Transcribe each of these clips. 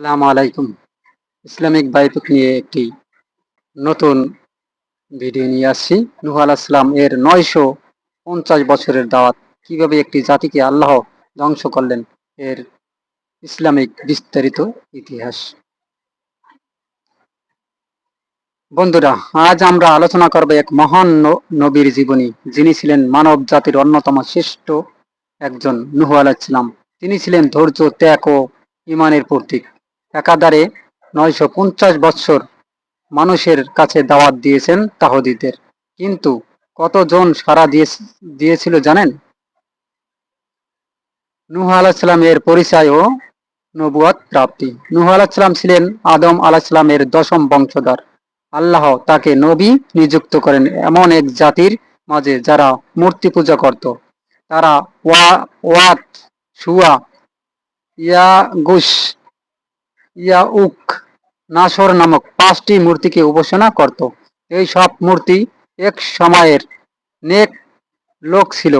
আসসালামু আলাইকুম। ইসলামিক বাইবুক নিয়ে একটি নতুন ভিডিও নিয়ে আসছি। নুহ আলাহিসাম এর নয়শো পঞ্চাশ বছরের দাওয়াত, কীভাবে একটি জাতিকে আল্লাহ ধ্বংস করলেন এর ইসলামিক বিস্তারিত ইতিহাস। বন্ধুরা, আজ আমরা আলোচনা করব এক মহান নবীর জীবনী। যিনি ছিলেন মানব জাতির অন্যতম শ্রেষ্ঠ একজন, নুহ আলাহিসাম তিনি ছিলেন ধৈর্য, ত্যাগ ও ইমানের প্রতীক। একাধারে নয়শো পঞ্চাশ বৎসর মানুষের কাছে দাওয়াত দিয়েছেন তাহদিদের। কিন্তু কতজন সারা দিয়ে, দিয়েছিল জানেন? নুহ আলাহিসাম এর পরিচয় ও নবুয়াত প্রাপ্তি। নুহ আলাহিসাম ছিলেন আদম আলাহিসামের দশম বংশধর। আল্লাহ তাকে নবী নিযুক্ত করেন এমন এক জাতির মাঝে যারা মূর্তি পূজা করত। তারা ওয়া, ওয়াত সুয়া ইয়াগুস ইয়াউক নাসর নামক পাঁচটি মূর্তিকে উপাসনা করত। এই সব মূর্তি এক সময়ের নেক লোক ছিল,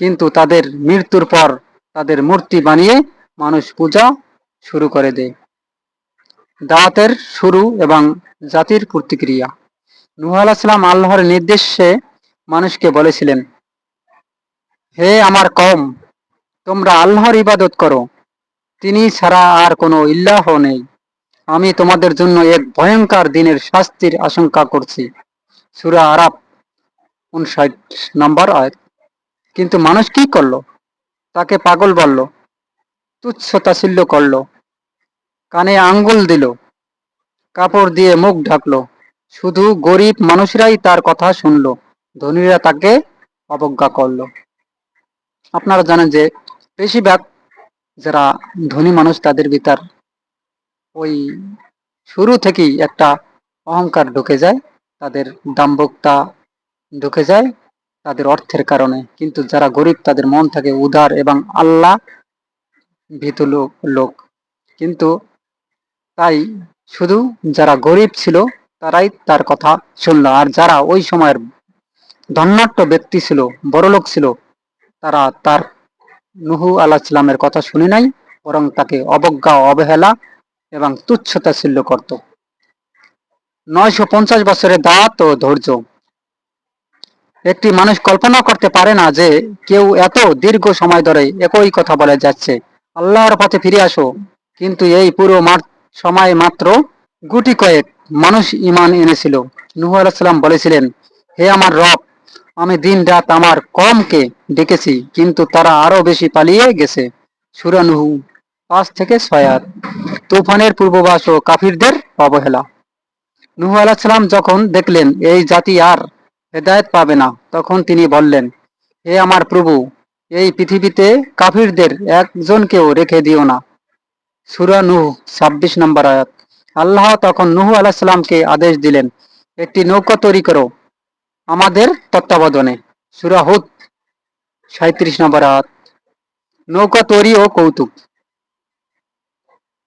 কিন্তু তাদের মৃত্যুর পর তাদের মূর্তি বানিয়ে মানুষ পূজা শুরু করে দেয়। দাওয়াতের শুরু এবং জাতির প্রতিক্রিয়া। নুহ আল্লাহর নির্দেশে মানুষকে বলেছিলেন, হে আমার কম তোমরা আল্লাহর ইবাদত করো তিনি ছাড়া আর কোনো ইল্লাহ নেই। আমি তোমাদের জন্য এক ভয়ঙ্কর দিনের শাস্তির আশঙ্কা করছি। সুরা আরাব উনষাট নম্বর আয়াত। কিন্তু মানুষ কি করল? তাকে পাগল বলল তুচ্ছ করল, কানে আঙ্গুল দিল, কাপড় দিয়ে মুখ ঢাকলো। শুধু গরিব মানুষরাই তার কথা শুনল, ধনীরা তাকে অবজ্ঞা করল। আপনারা জানেন যে বেশিরভাগ যারা ধনী মানুষ, তাদের ভিতর ওই শুরু থেকেই একটা অহংকার ঢুকে যায়, তাদের দাম্ভকতা ঢুকে যায়, তাদের অর্থের কারণে। কিন্তু যারা গরিব, তাদের মন থাকে উদার এবং আল্লাহ ভীতু লোক লোক। কিন্তু তাই শুধু যারা গরিব ছিল, তারাই তার কথা শুনল। আর যারা ওই সময়ের ধন্যাট্য ব্যক্তি ছিল, বড়লোক ছিল, তারা তার নুহু আল্লাহ ইসলামের কথা শুনে নাই, বরং তাকে অবজ্ঞা অবহেলা এবং তুচ্ছতাচ্ছিল্য করত। নয়শো পঞ্চাশ বছরের দাঁত ও ধৈর্য। একটি মানুষ কল্পনা করতে পারে না যে কেউ এত দীর্ঘ সময় ধরে একই কথা বলে যাচ্ছে, আল্লাহর পথে ফিরে আসো। কিন্তু এই পুরো সময় মাত্র গুটি কয়েক মানুষ ইমান এনেছিল। নুহ আলাইসাল্লাম বলেছিলেন, হে আমার রব আমি দিন রাত আমার কমকে ডেকেছি, কিন্তু তারা আরও বেশি পালিয়ে গেছে। সুরানুহু পাঁচ থেকে ছয় আয়াত। তুফানের পূর্ববাস ও কাফিরদের অবহেলা। নুহু আলাহিসাল্লাম যখন দেখলেন, এই জাতি আর হেদায়েত পাবে না, তখন তিনি বললেন, হে আমার প্রভু, এই পৃথিবীতে কাফিরদের একজনকেও রেখে দিও না। সুরা নুহ ছাব্বিশ নম্বর আয়াত। আল্লাহ তখন নুহ আলাহিসাল্লামকে আদেশ দিলেন, একটি নৌকা তৈরি করো আমাদের তত্ত্বাবধানে। সুরা সাঁত্রিশ নম্বর আয়াত। নৌকা তৈরি ও কৌতুক।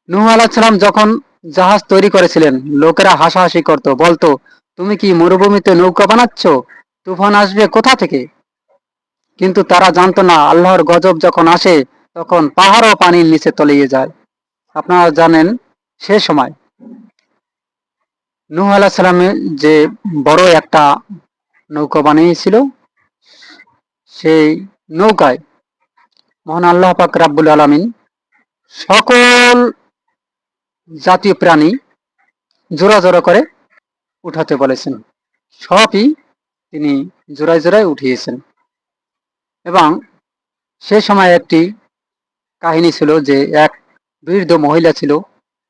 নুহ আলাহিসাল্লাম যখন জাহাজ তৈরি করেছিলেন, লোকেরা হাসাহাসি করত, বলতো, তুমি কি মরুভূমিতে নৌকা বানাচ্ছ? তুফান আসবে কোথা থেকে? কিন্তু তারা জানতো না, আল্লাহর গজব যখন আসে, তখন পাহাড়ও পানির নিচে তলিয়ে যায়। আপনারা জানেন, সে সময়। নূহ আলাহিসাল্লামের যে বড় একটা নৌকা বানিয়েছিল। সেই নৌকায় মহান আল্লাহ পাক রাব্বুল আলামিন সকল জাতীয় প্রাণী জোড়া জোড়া করে উঠাতে বলেছেন। সবই তিনি জোড়ায় জোড়ায় উঠিয়েছেন। এবং সে সময় একটি কাহিনী ছিল যে এক বৃদ্ধ মহিলা ছিল,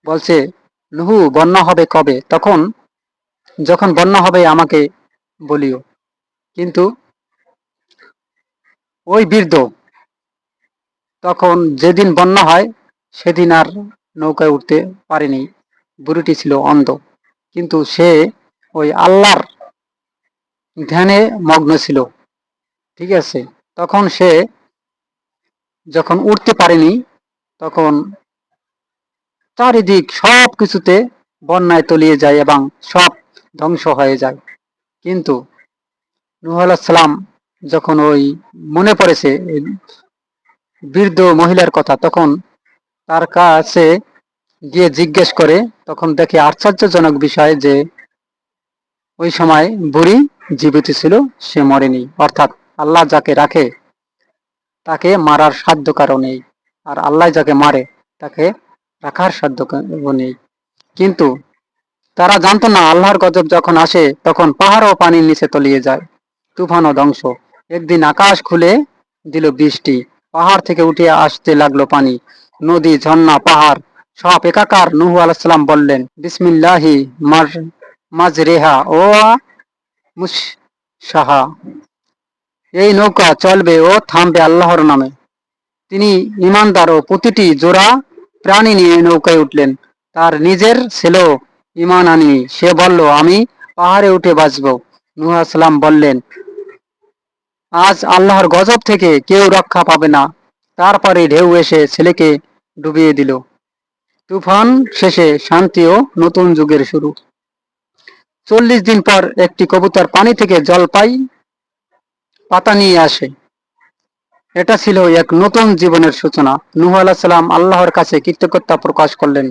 বলছে, নুহু, বন্যা হবে কবে? তখন, যখন বন্যা হবে, আমাকে বলিও। কিন্তু ওই বৃদ্ধ তখন যেদিন বন্যা হয়, সেদিন আর নৌকায় উঠতে পারেনি। বুড়িটি ছিল অন্ধ। কিন্তু সে ওই আল্লাহর ধ্যানে মগ্ন ছিল। ঠিক আছে? তখন সে যখন উঠতে পারেনি, তখন চারিদিক সব কিছুতে বন্যায় তলিয়ে যায় এবং সব ধ্বংস হয়ে যায়। কিন্তু নুহ যখন ওই মনে পড়েছে বৃদ্ধ মহিলার কথা, তখন তার কাছে গিয়ে জিজ্ঞেস করে, তখন দেখে আশ্চর্যজনক বিষয় যে ওই সময় বুড়ি জীবিত ছিল, সে মরেনি। অর্থাৎ আল্লাহ যাকে রাখে, তাকে মারার সাধ্য কারও নেই। আর আল্লাহ যাকে মারে, তাকে রাখার সাধ্য নেই। কিন্তু তারা জানতো না, আল্লাহর গজব যখন আসে, তখন পাহাড় ও পানির নিচে তলিয়ে যায়। তুফান ও ধ্বংস। একদিন আকাশ খুলে দিল বৃষ্টি। পাহাড় থেকে উঠে আসতে লাগল পানি। নদী, ঝর্ণা, পাহাড়, সব একাকার নুহু আলাইসাল্লাম বললেন, বিসমিল্লাহি মাজরেহা ও মুসাহা এই নৌকা চলবে ও থামবে আল্লাহর নামে। তিনি ইমানদার ও প্রতিটি জোড়া প্রাণী নিয়ে নৌকায় উঠলেন। তার নিজের ছেলেও ইমান আনি সে বলল, আমি পাহাড়ে উঠে বাঁচব। নুহ সালাম বললেন আজ আল্লাহর গজব থেকে কেউ রক্ষা পাবে না। তারপরে ঢেউ এসে ছেলেকে ডুবিয়ে দিল। তুফান শেষে শান্তি ও নতুন যুগের শুরু। চল্লিশ দিন পর একটি কবুতর পানি থেকে জল পাই পাতা নিয়ে আসে। এটা ছিল এক নতুন জীবনের সূচনা। নুহ সাল্লাম আল্লাহর কাছে কৃতজ্ঞতা প্রকাশ করলেন।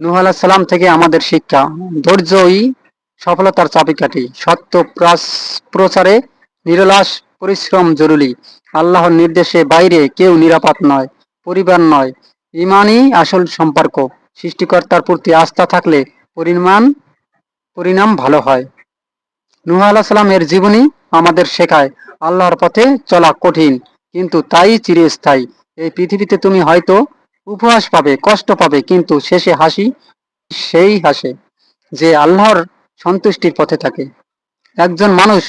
নুহ সাল্লাম থেকে আমাদের শিক্ষা, ধৈর্যই সফলতার চাবিকাঠি। সত্য প্রচারে নিরলাস, পরিশ্রম জরুরি। আল্লাহর নির্দেশে বাইরে কেউ নিরাপদ নয়, পরিবার নয়। ইমানই আসল সম্পর্ক। সৃষ্টিকর্তার প্রতি আস্থা থাকলে পরিমাণ পরিণাম ভালো হয়। নুহ আল্লাহ সাল্লামের জীবনী আমাদের শেখায়, আল্লাহর পথে চলা কঠিন, কিন্তু তাই চিরস্থায়ী। এই পৃথিবীতে তুমি হয়তো উপহাস পাবে, কষ্ট পাবে, কিন্তু শেষে হাসি, সেই হাসে যে আল্লাহর সন্তুষ্টির পথে থাকে। একজন মানুষ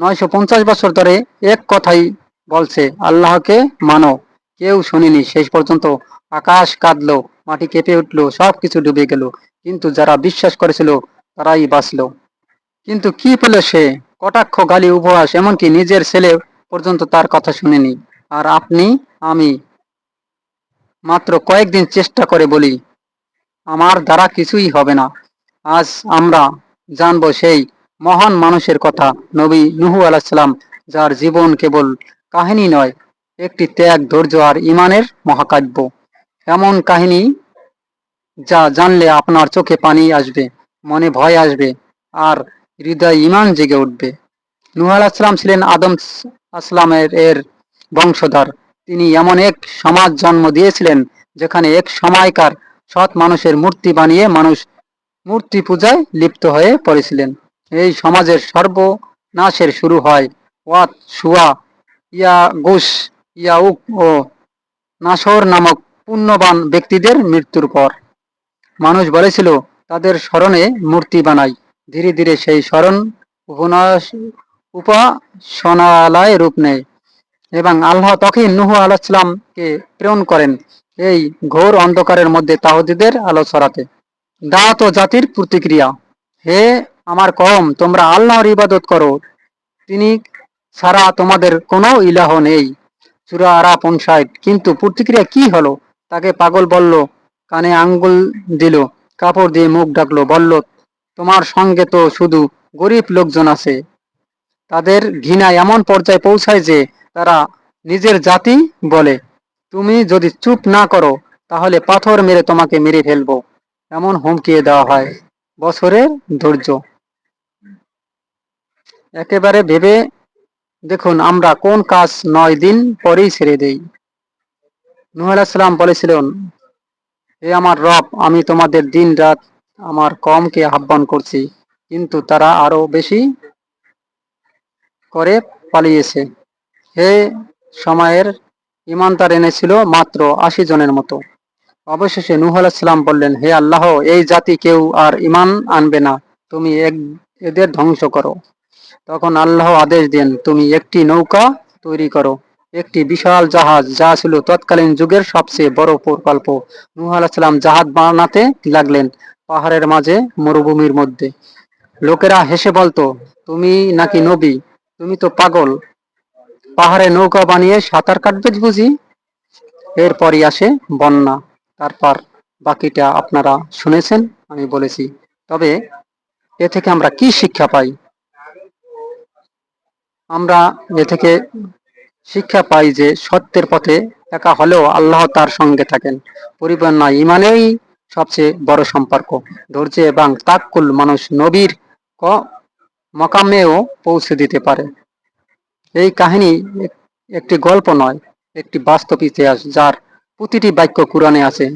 নয়শো পঞ্চাশ বছর ধরে এক কথাই বলছে, আল্লাহকে মানো। কেউ শুনিনি, শেষ পর্যন্ত আকাশ কাঁদলো, মাটি কেঁপে উঠল, সবকিছু ডুবে গেল। কিন্তু যারা বিশ্বাস করেছিল, তারাই বাঁচল। কিন্তু কি পেল সে? কটাক্ষ, গালি, উপহাস, এমনকি নিজের ছেলে পর্যন্ত তার কথা শুনেনি। আর আপনি, আমি, মাত্র কয়েকদিন চেষ্টা করে বলি, আমার দ্বারা কিছুই হবে না। আজ আমরা জানব সেই মহান মানুষের কথা নবী নুহু আলাহিসাল্লাম যার জীবন কেবল কাহিনী নয়, একটি ত্যাগ, ধৈর্য আর ইমানের মহাকাব্য। এমন কাহিনী যা জানলে আপনার চোখে পানি আসবে, মনে ভয় আসবে আর হৃদয় ইমান জেগে উঠবে। নুহ আলাহিসাল্লাম ছিলেন আদম আসলামের এর বংশধর। তিনি এমন এক সমাজ জন্ম দিয়েছিলেন যেখানে এক সময়কার সৎ মানুষের মূর্তি বানিয়ে মানুষ মূর্তি পূজায় লিপ্ত হয়ে পড়েছিলেন। এই সমাজের সর্বনাশের শুরু হয়। ওয়াত, সুয়া, ইয়া গুস ইয়াউক ও নাসর নামক পুণ্যবান ব্যক্তিদের মৃত্যুর পর। মানুষ বলেছিল, তাদের স্মরণে মূর্তি বানাই। ধীরে ধীরে সেই স্মরণ উপনাশ উপাসনালয় রূপ নেয় এবং আল্লাহ তখন নুহ আলাহিসামকে প্রেরণ করেন এই ঘোর অন্ধকারের মধ্যে তাহদিদের আলো ছড়াতে দাঁত ও জাতির প্রতিক্রিয়া। হে আমার কম, তোমরা আল্লাহর ইবাদত করো। তিনি ছাড়া তোমাদের কোনো ইলাহ নেই। সুরা আরা পঞ্চায়েত কিন্তু প্রতিক্রিয়া কি হলো? তাকে পাগল বলল, কানে আঙ্গুল দিল, কাপড় দিয়ে মুখ ডাকলো বলল, তোমার সঙ্গে তো শুধু গরিব লোকজন আছে। তাদের ঘৃণা এমন পর্যায়ে পৌঁছায় যে তারা নিজের জাতি বলে, তুমি যদি চুপ না করো, তাহলে পাথর মেরে তোমাকে মেরে ফেলব, এমন হুমকিয়ে দেওয়া হয়। বছরের ধৈর্য। একেবারে ভেবে দেখুন, আমরা কোন কাজ নয় দিন পরেই ছেড়ে দেই। নুহ সালাম বলেছিলেন, হে আমার রব, আমি তোমাদের দিন রাত আমার কমকে আহ্বান করছি, কিন্তু তারা আরও বেশি করে পালিয়েছে। হে সময়ের ইমানদার এনেছিল মাত্র আশি জনের মতো। অবশেষে নুহ আলাহিসাম বললেন, হে আল্লাহ, এই জাতি কেউ আর ইমান আনবে না। তুমি এক, এদের ধ্বংস করো। তখন আল্লাহ আদেশ দেন, তুমি একটি নৌকা তৈরি করো। একটি বিশাল জাহাজ, যা ছিল তৎকালীন যুগের সবচেয়ে বড় প্রকল্প। নুহ আলাহিসাম জাহাজ বানাতে লাগলেন পাহাড়ের মাঝে মরুভূমির মধ্যে। লোকেরা হেসে বলতো, তুমি নাকি নবী? তুমি তো পাগল। পাহাড়ে নৌকা বানিয়ে সাঁতার কাটবে বুঝি? এরপরই আসে বন্যা। তারপর বাকিটা আপনারা শুনেছেন, আমি বলেছি। তবে এ থেকে আমরা কি শিক্ষা পাই? আমরা এ থেকে শিক্ষা পাই যে সত্যের পথে একা হলেও আল্লাহ তার সঙ্গে থাকেন। পরিপূর্ণ ইমানেই সবচেয়ে বড় সম্পর্ক। ধৈর্য এবং তাক্কুল মানুষ নবীর ক- মকামেও পৌঁছে দিতে পারে। এই কাহিনী এক- একটি গল্প নয়, একটি বাস্তব ইতিহাস যার প্রতিটি বাক্য কোরআনে আছে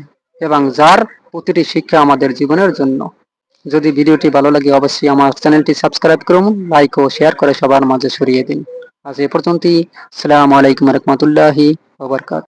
এবং যার প্রতিটি শিক্ষা আমাদের জীবনের জন্য। যদি ভিডিওটি ভালো লাগে, অবশ্যই আমার চ্যানেলটি সাবস্ক্রাইব করুন, লাইক ও শেয়ার করে সবার মাঝে সরিয়ে দিন। আজ এ পর্যন্তই। সালাম আলাইকুম রহমতুল্লাহি ওবরকাত